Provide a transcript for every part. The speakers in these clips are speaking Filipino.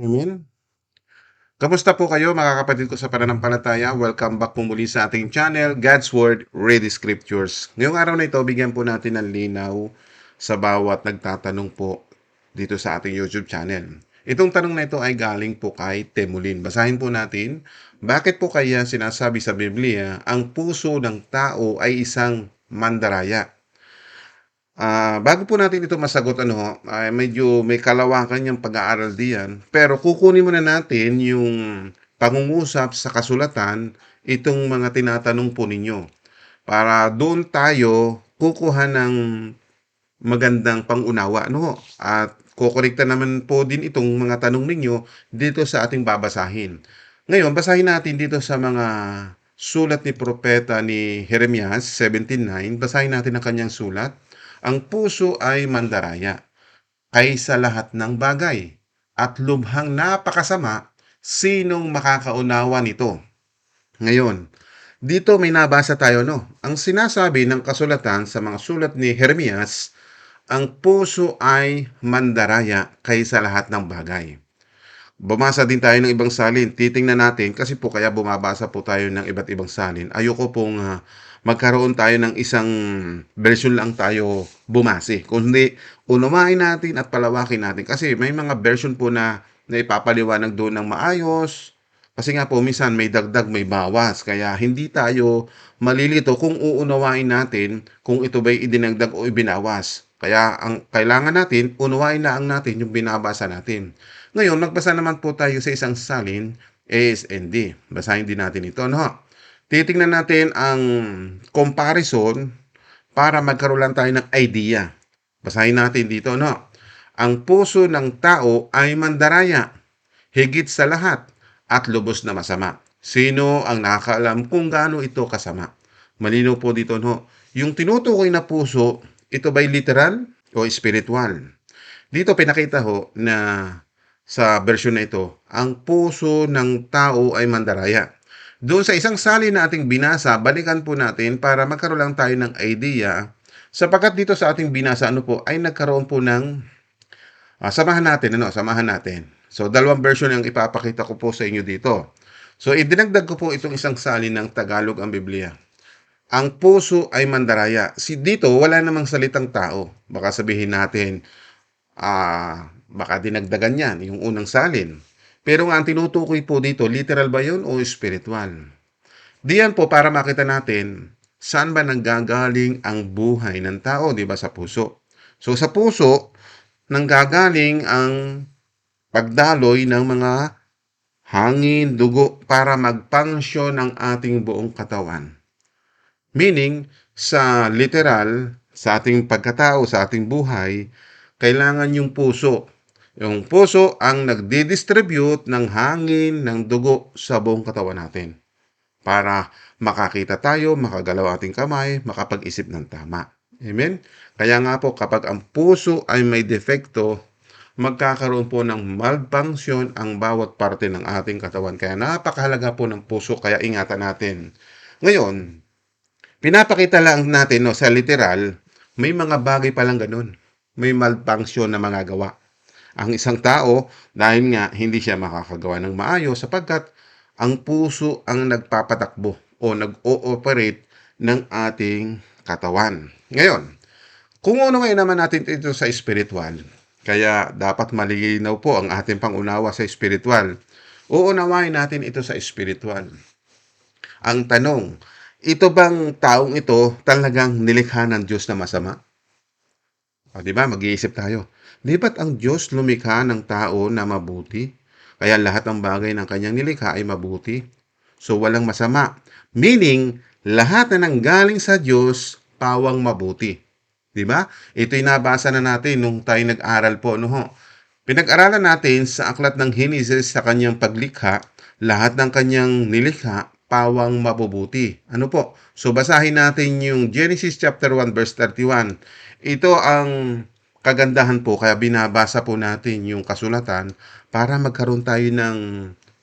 Amen. Kamusta po kayo mga kapatid ko sa pananampalataya? Welcome back po muli sa ating channel, God's Word, Ready Scriptures. Ngayong araw na ito, bigyan po natin ng linaw sa bawat nagtatanong po dito sa ating YouTube channel. Itong tanong na ito ay galing po kay Temulin. Basahin po natin, bakit po kaya sinasabi sa Biblia, ang puso ng tao ay isang mandaraya? Ah, bago po natin ito masagot ano, ay medyo may kalawakan yung pag-aaral diyan. Pero kukunin muna natin yung pangungusap sa kasulatan itong mga tinatanong po ninyo. Para doon tayo kukuha ng magandang pangunawa no at kokorekta naman po din itong mga tanong ninyo dito sa ating babasahin. Ngayon, basahin natin dito sa mga sulat ni propeta ni Jeremias 17:9. Basahin natin ang kanyang sulat. Ang puso ay mandaraya kaysa lahat ng bagay at lubhang napakasama sinong makakaunawa nito. Ngayon, dito may nabasa tayo no. Ang sinasabi ng kasulatan sa mga sulat ni Jeremias, ang puso ay mandaraya kaysa lahat ng bagay. Bumasa din tayo ng ibang salin. Titingnan natin kasi po kaya bumabasa po tayo ng iba't ibang salin. Ayoko pong uh, magkaroon tayo ng isang version lang tayo bumase. Kundi unumahin natin at palawakin natin. Kasi may mga version po na, na ipapaliwanag doon ng maayos. Kasi nga po, minsan may dagdag, may bawas. Kaya hindi tayo malilito kung uunawain natin kung ito ba'y idinagdag o ibinawas. Kaya ang kailangan natin, unawain lang natin yung binabasa natin. Ngayon, magbasa naman po tayo sa isang salin, ASND. Basahin din natin ito, no? Titingnan natin ang comparison para magkaroon lang tayo ng idea. Basahin natin dito, no? Ang puso ng tao ay mandaraya, higit sa lahat, at lubos na masama. Sino ang nakakaalam kung gaano ito kasama? Malino po dito, no? Yung tinutukoy na puso, ito ba'y literal o spiritual? Dito pinakita ho na sa version na ito, ang puso ng tao ay mandaraya. Doon sa isang sali na ating binasa, balikan po natin para magkaroon lang tayo ng idea. Sapagkat dito sa ating binasa, ano po, ay nagkaroon po ng, uh, samahan natin, ano, samahan natin. So, dalawang version ang ipapakita ko po sa inyo dito. So, idinagdag ko po itong isang sali ng Tagalog ang Biblia. Ang puso ay mandaraya. Si dito, wala namang salitang tao. Baka sabihin natin, ah, baka dinagdagan yan, yung unang salin. Pero nga ang tinutukoy po dito, literal ba yun o spiritual? Diyan po para makita natin saan ba nanggagaling ang buhay ng tao, di ba, sa puso. So sa puso, nanggagaling ang pagdaloy ng mga hangin, dugo para magpangsyon ang ating buong katawan. Meaning, sa literal, sa ating pagkatao, sa ating buhay, kailangan yung puso yung puso ang nagdi-distribute ng hangin, ng dugo sa buong katawan natin. Para makakita tayo, makagalaw ating kamay, makapag-isip ng tama. Amen? Kaya nga po, kapag ang puso ay may defekto, magkakaroon po ng malfunction ang bawat parte ng ating katawan. Kaya napakahalaga po ng puso, kaya ingatan natin. Ngayon, pinapakita lang natin no, sa literal, may mga bagay palang ganun. May malfunction na mga gawa ang isang tao dahil nga hindi siya makakagawa ng maayos sapagkat ang puso ang nagpapatakbo o nag-ooperate ng ating katawan. Ngayon, kung ano ngayon naman natin ito sa spiritual, kaya dapat malinaw po ang ating pangunawa sa spiritual. Uunawain natin ito sa spiritual. Ang tanong, ito bang taong ito talagang nilikha ng Diyos na masama? O, di ba? Mag-iisip tayo. Di ba't ang Diyos lumikha ng tao na mabuti? Kaya lahat ng bagay ng kanyang nilikha ay mabuti. So walang masama. Meaning, lahat na nanggaling sa Diyos, pawang mabuti. Di ba? Ito'y nabasa na natin nung tayo nag-aral po. No, ho? Pinag-aralan natin sa aklat ng Genesis sa kanyang paglikha, lahat ng kanyang nilikha, pawang mabubuti. Ano po? So basahin natin yung Genesis chapter 1 verse 31. Ito ang kagandahan po, kaya binabasa po natin yung kasulatan para magkaroon tayo ng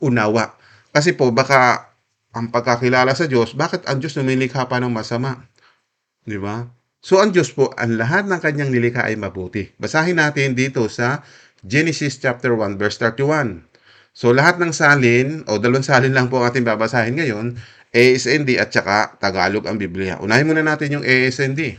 unawa. Kasi po, baka ang pagkakilala sa Diyos, bakit ang Diyos numilikha pa ng masama? Di ba? So, ang Diyos po, ang lahat ng kanyang nilikha ay mabuti. Basahin natin dito sa Genesis chapter 1 verse 31. So lahat ng salin o dalawang salin lang po ating babasahin ngayon, ASND at saka Tagalog ang Biblia. Unahin muna natin yung ASND.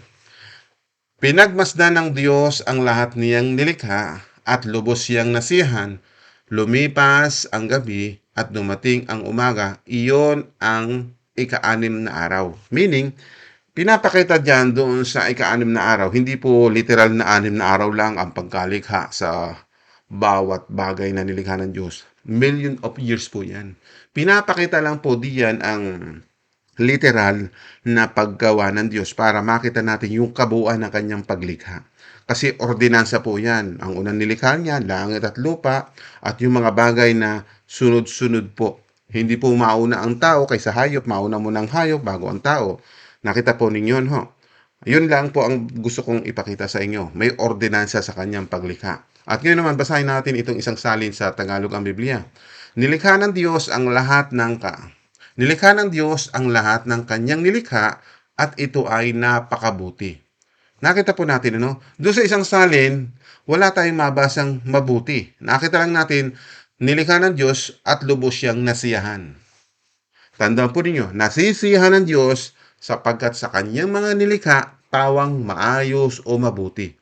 Pinagmasdan ng Diyos ang lahat niyang nilikha at lubos siyang nasihan. Lumipas ang gabi at dumating ang umaga. Iyon ang ika-anim na araw. Meaning, pinapakita dyan doon sa ika-anim na araw, hindi po literal na anim na araw lang ang pagkalikha sa bawat bagay na nilikha ng Diyos. Million of years po yan. Pinapakita lang po diyan ang literal na paggawa ng Diyos para makita natin yung kabuuan ng kanyang paglikha. Kasi ordinansa po yan. Ang unang nilikha niya, langit at lupa, at yung mga bagay na sunod-sunod po. Hindi po mauna ang tao kaysa hayop, mauna mo ng hayop bago ang tao. Nakita po ninyo, ho? Yun lang po ang gusto kong ipakita sa inyo. May ordinansa sa kanyang paglikha. At ngayon naman, basahin natin itong isang salin sa Tagalog ang Biblia. Nilikha ng Diyos ang lahat ng ka. Nilikha ng Diyos ang lahat ng kanyang nilikha at ito ay napakabuti. Nakita po natin, ano? Doon sa isang salin, wala tayong mabasang mabuti. Nakita lang natin, nilikha ng Diyos at lubos siyang nasiyahan. Tandaan po ninyo, nasisiyahan ng Diyos sapagkat sa kanyang mga nilikha, pawang maayos o mabuti.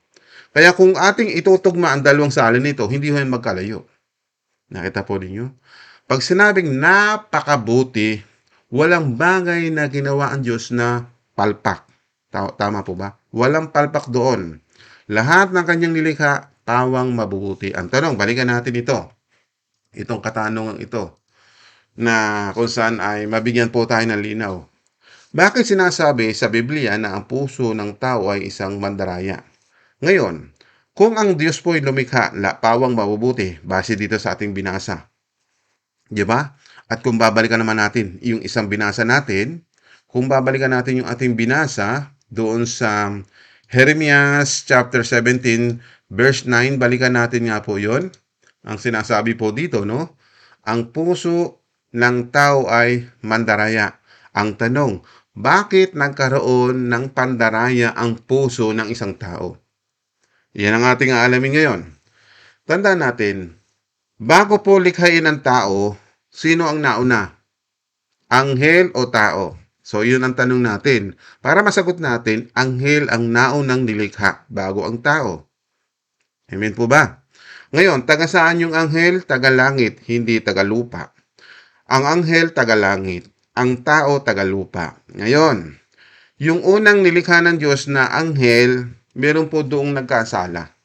Kaya kung ating itutugma ang dalawang salin nito, hindi ho yan magkalayo. Nakita po ninyo? Pag sinabing napakabuti, walang bagay na ginawa ang Diyos na palpak. Ta- Tama po ba? Walang palpak doon. Lahat ng kanyang nilikha, pawang mabubuti. Ang tanong, balikan natin ito. Itong katanungan ito na kung saan ay mabigyan po tayo ng linaw. Bakit sinasabi sa Biblia na ang puso ng tao ay isang mandaraya? Ngayon, kung ang Diyos po ay lumikha, la, pawang mabubuti, base dito sa ating binasa. Di ba? At kung babalikan naman natin yung isang binasa natin, kung babalikan natin yung ating binasa doon sa Jeremias chapter 17 verse 9, balikan natin nga po yon. Ang sinasabi po dito, no? Ang puso ng tao ay mandaraya. Ang tanong, bakit nagkaroon ng pandaraya ang puso ng isang tao? Yan ang ating aalamin ngayon. Tandaan natin, bago po likhain ang tao, sino ang nauna? Anghel o tao? So, yun ang tanong natin. Para masagot natin, anghel ang naunang nilikha bago ang tao. Amen po ba? Ngayon, taga saan yung anghel? Taga langit, hindi taga lupa. Ang anghel, taga langit. Ang tao, taga lupa. Ngayon, yung unang nilikha ng Diyos na anghel, meron po doong nagkasala.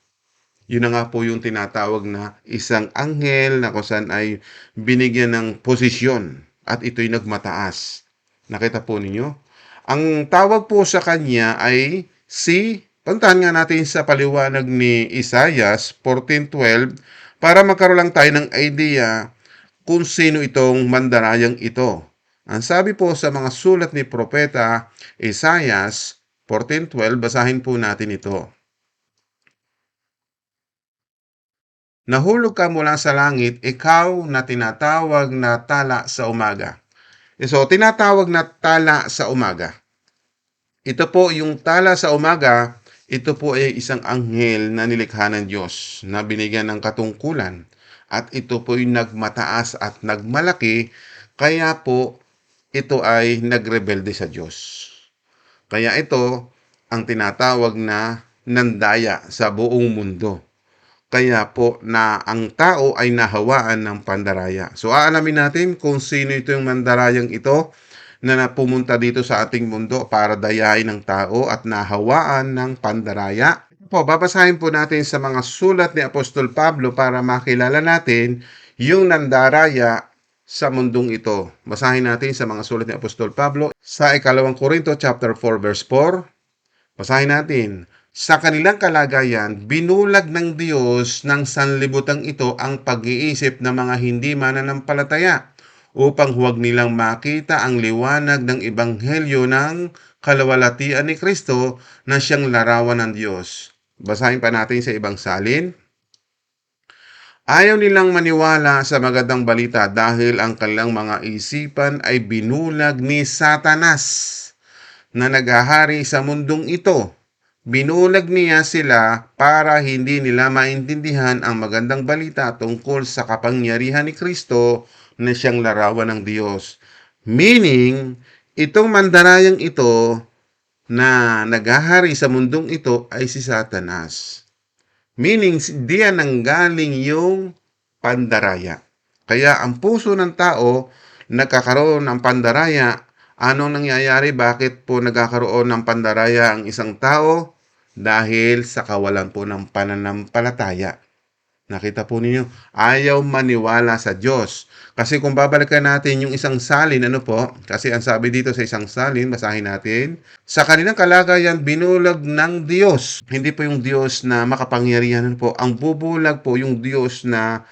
Yun na nga po yung tinatawag na isang anghel na kung saan ay binigyan ng posisyon at ito'y nagmataas. Nakita po ninyo? Ang tawag po sa kanya ay si, pantahan nga natin sa paliwanag ni Isaias 14.12 para magkaroon lang tayo ng idea kung sino itong mandarayang ito. Ang sabi po sa mga sulat ni Propeta Isaias 14.12, basahin po natin ito. Nahulog ka mula sa langit, ikaw na tinatawag na tala sa umaga. Eh, So, tinatawag na tala sa umaga. Ito po yung tala sa umaga, ito po ay isang anghel na nilikha ng Diyos na binigyan ng katungkulan. At ito po yung nagmataas at nagmalaki, kaya po ito ay nagrebelde sa Diyos. Kaya ito ang tinatawag na nandaya sa buong mundo. Kaya po na ang tao ay nahawaan ng pandaraya. So aalamin natin kung sino ito yung mandarayang ito na napumunta dito sa ating mundo para dayain ng tao at nahawaan ng pandaraya. Po, babasahin po natin sa mga sulat ni Apostol Pablo para makilala natin yung nandaraya sa mundong ito. Basahin natin sa mga sulat ni Apostol Pablo sa ikalawang Korinto chapter 4 verse 4. Basahin natin. Sa kanilang kalagayan, binulag ng Diyos ng sanlibutang ito ang pag-iisip ng mga hindi mananampalataya upang huwag nilang makita ang liwanag ng ebanghelyo ng kalawalatian ni Kristo na siyang larawan ng Diyos. Basahin pa natin sa ibang salin. Ayaw nilang maniwala sa magandang balita dahil ang kanilang mga isipan ay binulag ni Satanas na naghahari sa mundong ito binulag niya sila para hindi nila maintindihan ang magandang balita tungkol sa kapangyarihan ni Kristo na siyang larawan ng Diyos. Meaning, itong mandarayang ito na naghahari sa mundong ito ay si Satanas. Meaning, diyan nanggaling yung pandaraya. Kaya ang puso ng tao nagkakaroon ng pandaraya. Anong nangyayari? Bakit po nagkakaroon ng pandaraya ang isang tao? Dahil sa kawalan po ng pananampalataya. Nakita po ninyo, ayaw maniwala sa Diyos. Kasi kung babalikan natin yung isang salin, ano po? Kasi ang sabi dito sa isang salin, basahin natin. Sa kanilang kalagayan, binulag ng Diyos. Hindi po yung Diyos na makapangyarihan ano po. Ang bubulag po yung Diyos na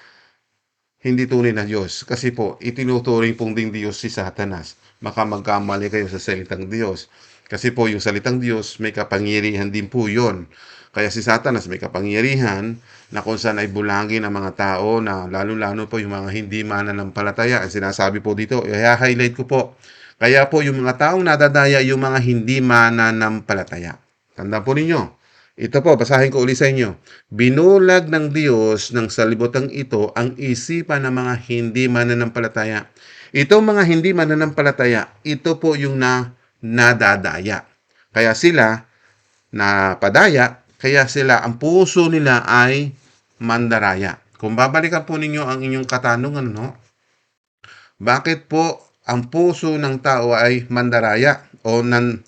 hindi tunay na Diyos. Kasi po, itinuturing pong ding Diyos si Satanas. Baka magkamali kayo sa salitang Diyos. Kasi po, yung salitang Diyos, may kapangyarihan din po yon. Kaya si Satanas may kapangyarihan na kung saan ay bulangin ang mga tao na lalo-lalo po yung mga hindi mananampalataya. Ang sinasabi po dito, i-highlight ko po. Kaya po yung mga taong nadadaya, yung mga hindi mananampalataya. Tanda po ninyo, ito po, basahin ko uli sa inyo. Binulag ng Diyos ng salibotang ito ang isipan ng mga hindi mananampalataya. Itong mga hindi mananampalataya, ito po yung na nadadaya. Kaya sila napadaya, kaya sila, ang puso nila ay mandaraya. Kung babalikan po ninyo ang inyong katanungan, no? Bakit po ang puso ng tao ay mandaraya o nan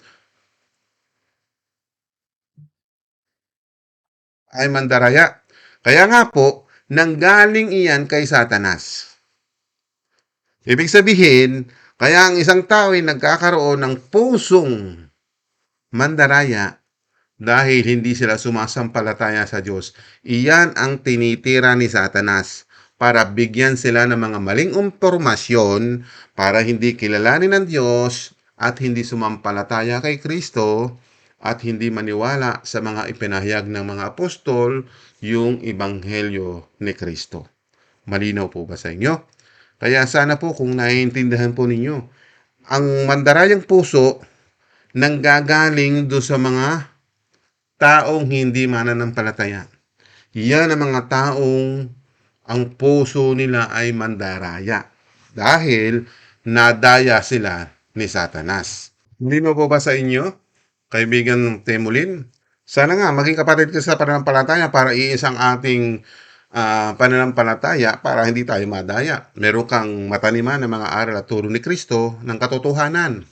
ay mandaraya. Kaya nga po, nanggaling iyan kay Satanas. Ibig sabihin, kaya ang isang tao ay nagkakaroon ng pusong mandaraya dahil hindi sila sumasampalataya sa Diyos. Iyan ang tinitira ni Satanas para bigyan sila ng mga maling impormasyon para hindi kilalanin ng Diyos at hindi sumampalataya kay Kristo at hindi maniwala sa mga ipinahayag ng mga apostol yung ebanghelyo ni Kristo. Malinaw po ba sa inyo? Kaya sana po kung naiintindihan po ninyo, ang mandarayang puso nanggagaling do sa mga taong hindi mananampalataya. Yan ang mga taong ang puso nila ay mandaraya dahil nadaya sila ni Satanas. Hindi mo po ba sa inyo, kaibigan Temulin? Sana nga, maging kapatid ka sa pananampalataya para iisang ating ah, pananampalataya para hindi tayo madaya. Meron kang mataniman ng mga aral at turo ni Kristo ng katotohanan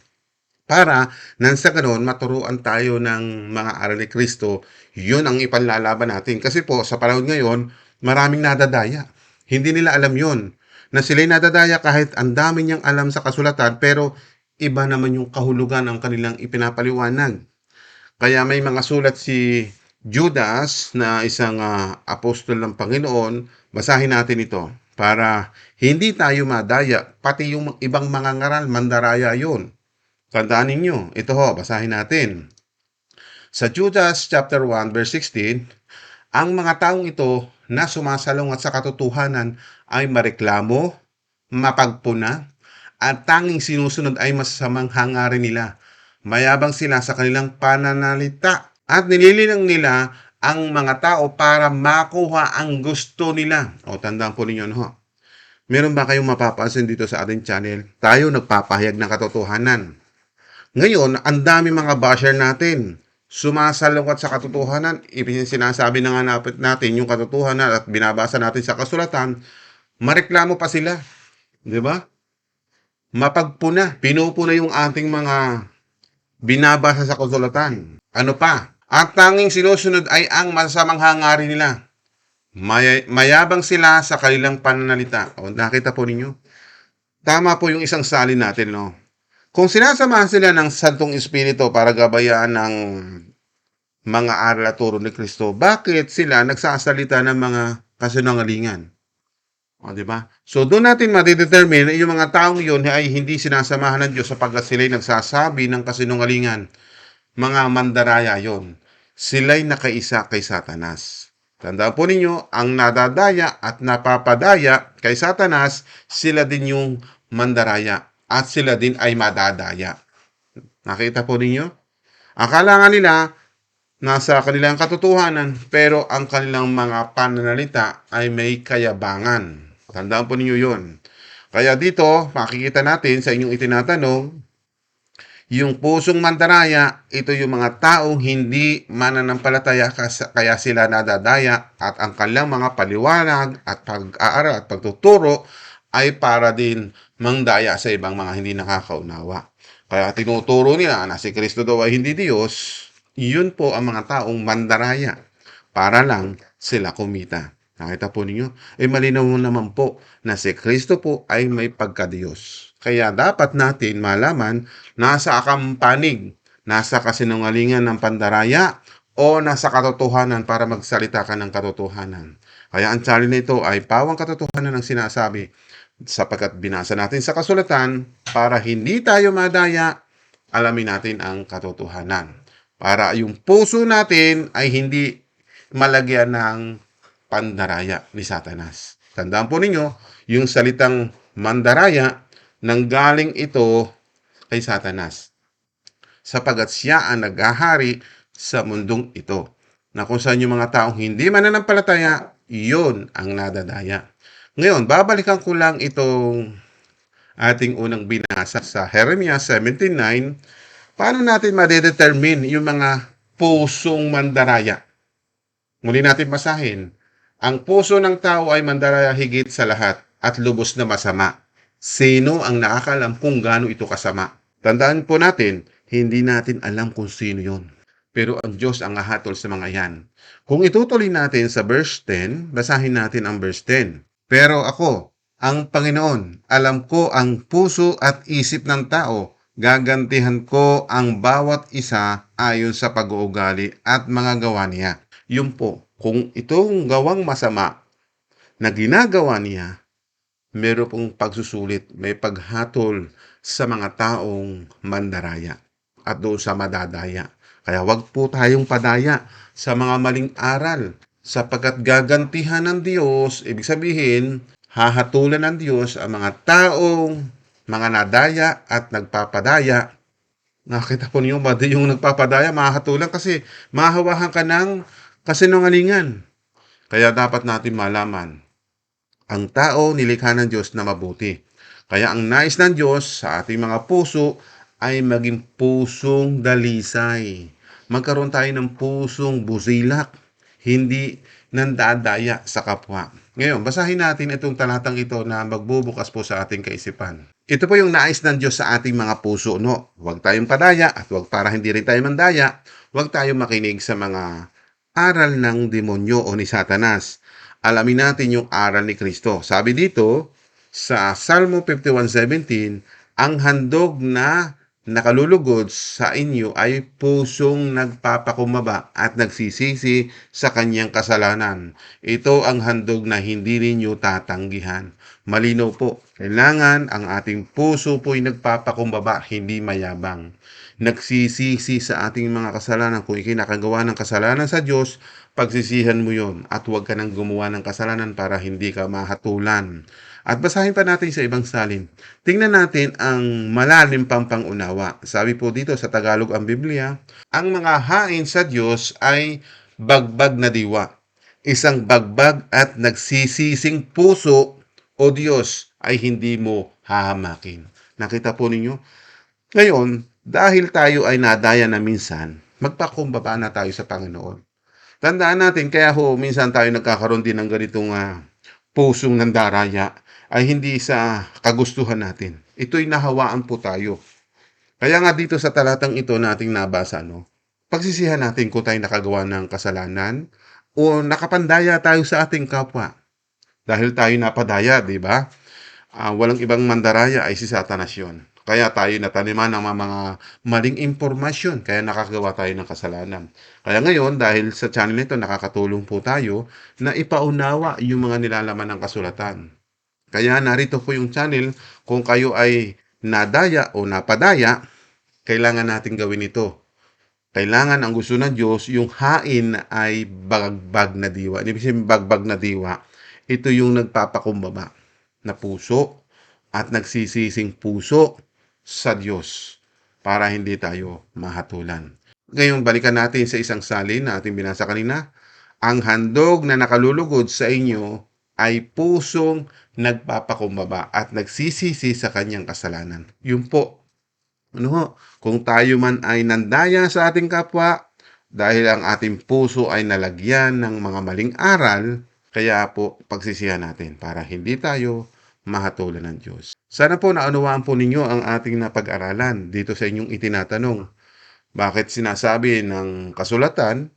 para nang sa ganoon maturuan tayo ng mga aral ni Kristo, yun ang ipanlalaban natin. Kasi po, sa panahon ngayon, maraming nadadaya. Hindi nila alam yun. Na sila'y nadadaya kahit ang dami niyang alam sa kasulatan, pero iba naman yung kahulugan ang kanilang ipinapaliwanag. Kaya may mga sulat si Judas na isang ah, apostol ng Panginoon, basahin natin ito para hindi tayo madaya, pati yung ibang mga ngaral, mandaraya yon. Tandaan ninyo, ito ho, basahin natin. Sa Judas chapter 1 verse 16, ang mga taong ito na sumasalungat sa katotohanan ay mareklamo, mapagpuna, at tanging sinusunod ay masasamang hangarin nila. Mayabang sila sa kanilang pananalita at nililinang nila ang mga tao para makuha ang gusto nila. O, tandaan po ninyo, no? Meron ba kayong mapapansin dito sa ating channel? Tayo nagpapahayag ng katotohanan. Ngayon, ang dami mga basher natin. Sumasalungat sa katotohanan. Ibig sinasabi na nga natin yung katotohanan at binabasa natin sa kasulatan, mareklamo pa sila. Di ba? Mapagpuna. Pinupuna yung ating mga binabasa sa kasulatan. Ano pa? At tanging sinusunod ay ang masamang hangarin nila. May, mayabang sila sa kanilang pananalita. O, nakita po ninyo? Tama po yung isang salin natin, no? Kung sinasamahan sila ng Santong Espiritu para gabayaan ng mga aral at turo ni Kristo, bakit sila nagsasalita ng mga kasinungalingan? O, di ba? So, doon natin madidetermine yung mga taong yun ay hindi sinasamahan ng Diyos sapagkat sila'y nagsasabi ng kasinungalingan. Mga mandaraya yon. Sila'y nakaisa kay Satanas. Tandaan po ninyo, ang nadadaya at napapadaya kay Satanas, sila din yung mandaraya at sila din ay madadaya. Nakita po ninyo? Akala nga nila, nasa kanilang katotohanan pero ang kanilang mga pananalita ay may kayabangan. Tandaan po ninyo yun. Kaya dito, makikita natin sa inyong itinatanong, yung pusong mandaraya, ito yung mga taong hindi mananampalataya kaya sila nadadaya at ang kanilang mga paliwanag at pag-aaral at pagtuturo ay para din mangdaya sa ibang mga hindi nakakaunawa. Kaya tinuturo nila na si Kristo daw ay hindi Diyos, yun po ang mga taong mandaraya para lang sila kumita. Nakita po ninyo? Eh malinaw naman po na si Kristo po ay may pagka-Diyos. Kaya dapat natin malaman nasa akampanig, nasa kasinungalingan ng pandaraya o nasa katotohanan para magsalita ka ng katotohanan. Kaya ang challenge nito ay pawang katotohanan ang sinasabi sapagkat binasa natin sa kasulatan para hindi tayo madaya, alamin natin ang katotohanan. Para yung puso natin ay hindi malagyan ng pandaraya ni Satanas. Tandaan po ninyo, yung salitang mandaraya, nanggaling ito kay Satanas. Sapagat siya ang naghahari sa mundong ito. Na kung saan yung mga taong hindi mananampalataya, iyon ang nadadaya. Ngayon, babalikan ko lang itong ating unang binasa sa Jeremiah 17.9. Paano natin madedetermine yung mga pusong mandaraya? Muli natin basahin. Ang puso ng tao ay mandaraya higit sa lahat at lubos na masama. Sino ang nakakalam kung gaano ito kasama? Tandaan po natin, hindi natin alam kung sino yon. Pero ang Diyos ang ahatol sa mga yan. Kung itutuloy natin sa verse 10, basahin natin ang verse 10. Pero ako, ang Panginoon, alam ko ang puso at isip ng tao. Gagantihan ko ang bawat isa ayon sa pag-uugali at mga gawa niya. Yun po, kung itong gawang masama na ginagawa niya, meron pong pagsusulit, may paghatol sa mga taong mandaraya at doon sa madadaya. Kaya wag po tayong padaya sa mga maling aral sapagkat gagantihan ng Diyos, ibig sabihin, hahatulan ng Diyos ang mga taong mga nadaya at nagpapadaya. Nakita po niyo ba yung nagpapadaya, mahatulan kasi mahawahan ka ng kasinungalingan. Kaya dapat natin malaman, ang tao nilikha ng Diyos na mabuti. Kaya ang nais ng Diyos sa ating mga puso ay maging pusong dalisay. Magkaroon tayo ng pusong busilak, hindi nandadaya sa kapwa. Ngayon, basahin natin itong talatang ito na magbubukas po sa ating kaisipan. Ito po yung nais ng Diyos sa ating mga puso, no? Huwag tayong padaya at huwag para hindi rin tayo mandaya, huwag tayong makinig sa mga aral ng demonyo o ni Satanas. Alamin natin yung aral ni Kristo. Sabi dito sa Salmo 51:17, ang handog na nakalulugod sa inyo ay pusong nagpapakumaba at nagsisisi sa kanyang kasalanan. Ito ang handog na hindi ninyo tatanggihan. Malinaw po, kailangan ang ating puso po'y nagpapakumbaba, hindi mayabang. Nagsisisi sa ating mga kasalanan. Kung ikinakagawa ng kasalanan sa Diyos, pagsisihan mo yon at huwag ka nang gumawa ng kasalanan para hindi ka mahatulan. At basahin pa natin sa ibang salin. Tingnan natin ang malalim pang pangunawa. Sabi po dito sa Tagalog ang Biblia, ang mga hain sa Diyos ay bagbag na diwa. Isang bagbag at nagsisising puso o Diyos ay hindi mo hahamakin. Nakita po ninyo? Ngayon, dahil tayo ay nadaya na minsan, magpakumbaba na tayo sa Panginoon. Tandaan natin, kaya ho, minsan tayo nagkakaroon din ng ganitong uh, pusong nandaraya ay hindi sa kagustuhan natin. Ito'y nahawaan po tayo. Kaya nga dito sa talatang ito nating nabasa, no? Pagsisihan natin kung tayo nakagawa ng kasalanan o nakapandaya tayo sa ating kapwa. Dahil tayo napadaya, di ba? Uh, walang ibang mandaraya ay si Satanas yun. Kaya tayo nataniman ng mga maling impormasyon, kaya nakagawa tayo ng kasalanan. Kaya ngayon, dahil sa channel nito, nakakatulong po tayo na ipaunawa yung mga nilalaman ng kasulatan. Kaya narito po yung channel. Kung kayo ay nadaya o napadaya, kailangan natin gawin ito. Kailangan ang gusto ng Diyos, yung hain ay bagbag na diwa. Ibig sabihin bagbag na diwa, ito yung nagpapakumbaba na puso at nagsisising puso sa Diyos para hindi tayo mahatulan. Ngayon, balikan natin sa isang salin na ating binasa kanina. Ang handog na nakalulugod sa inyo ay pusong nagpapakumbaba at nagsisisi sa kanyang kasalanan. Yun po. Ano ho? Kung tayo man ay nandaya sa ating kapwa, dahil ang ating puso ay nalagyan ng mga maling aral, kaya po pagsisihan natin para hindi tayo mahatulan ng Diyos. Sana po naunawaan po ninyo ang ating napag-aralan dito sa inyong itinatanong. Bakit sinasabi ng kasulatan,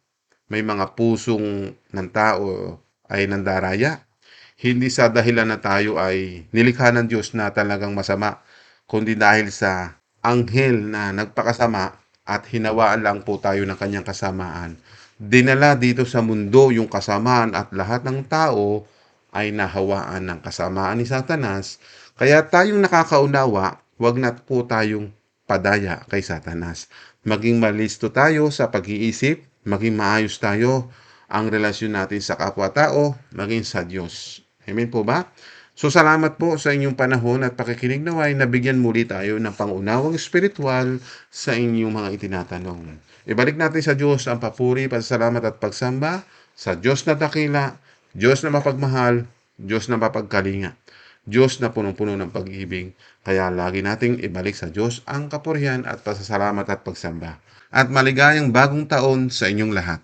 may mga pusong ng tao ay nandaraya? Hindi sa dahilan na tayo ay nilikha ng Diyos na talagang masama, kundi dahil sa anghel na nagpakasama at hinawaan lang po tayo ng kanyang kasamaan. Dinala dito sa mundo yung kasamaan at lahat ng tao ay nahawaan ng kasamaan ni Satanas. Kaya tayong nakakaunawa, wag na po tayong padaya kay Satanas. Maging malisto tayo sa pag-iisip, maging maayos tayo ang relasyon natin sa kapwa-tao, maging sa Diyos. Amen po ba? So salamat po sa inyong panahon at pakikinig naway nabigyan muli tayo ng pangunawang espiritual sa inyong mga itinatanong. Ibalik natin sa Diyos ang papuri, pasalamat at pagsamba sa Diyos na dakila, Diyos na mapagmahal, Diyos na mapagkalinga, Diyos na punong-puno ng pag-ibig. Kaya lagi nating ibalik sa Diyos ang kapurihan at pasasalamat at pagsamba. At maligayang bagong taon sa inyong lahat.